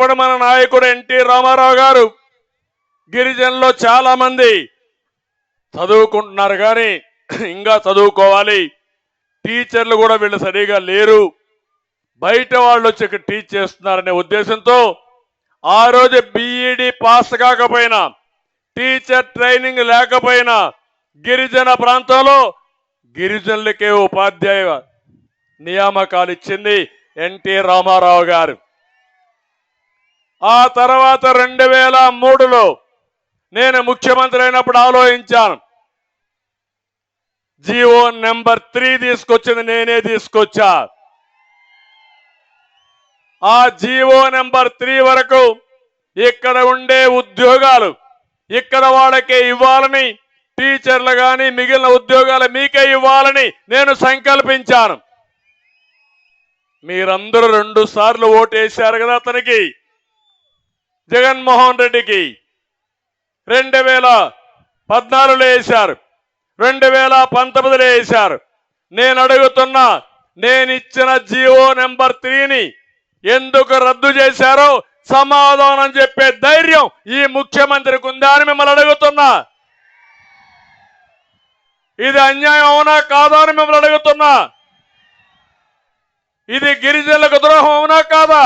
అప్పుడు మన నాయకుడు ఎన్టీ రామారావు గారు. గిరిజనులో చాలా మంది చదువుకుంటున్నారు కానీ ఇంకా చదువుకోవాలి. టీచర్లు కూడా వీళ్ళు సరిగా లేరు. బయట వాళ్ళు వచ్చి ఇక్కడ టీచ్ చేస్తున్నారనే ఉద్దేశంతో ఆ రోజు బీఈడి పాస్ కాకపోయినా టీచర్ ట్రైనింగ్ లేకపోయినా గిరిజన ప్రాంతంలో గిరిజనులకే ఉపాధ్యాయ నియామకాలు ఇచ్చింది ఎన్టీ రామారావు గారు. ఆ తర్వాత రెండు వేల మూడులో నేను ముఖ్యమంత్రి అయినప్పుడు ఆలోచించాను. జిఓ నెంబర్ త్రీ తీసుకొచ్చింది నేనే తీసుకొచ్చా. ఆ జిఓ నెంబర్ త్రీ వరకు ఇక్కడ ఉండే ఉద్యోగాలు ఇక్కడ వాళ్ళకే ఇవ్వాలని టీచర్లు కానీ మిగిలిన ఉద్యోగాలు మీకే ఇవ్వాలని నేను సంకల్పించాను. మీరందరూ రెండు సార్లు ఓటేశారు కదా అతనికి. జగన్మోహన్ రెడ్డికి రెండు వేల పద్నాలుగులో వేశారు. రెండు వేల పంతొమ్మిదిలో వేశారు. నేను అడుగుతున్నా నేను ఇచ్చిన జియో నెంబర్ త్రీని ఎందుకు రద్దు చేశారో సమాధానం చెప్పే ధైర్యం ఈ ముఖ్యమంత్రికి ఉందా అని మిమ్మల్ని అడుగుతున్నా. ఇది అన్యాయం అవునా కాదా అని మిమ్మల్ని అడుగుతున్నా. ఇది గిరిజనులకు ద్రోహం అవునా కాదా?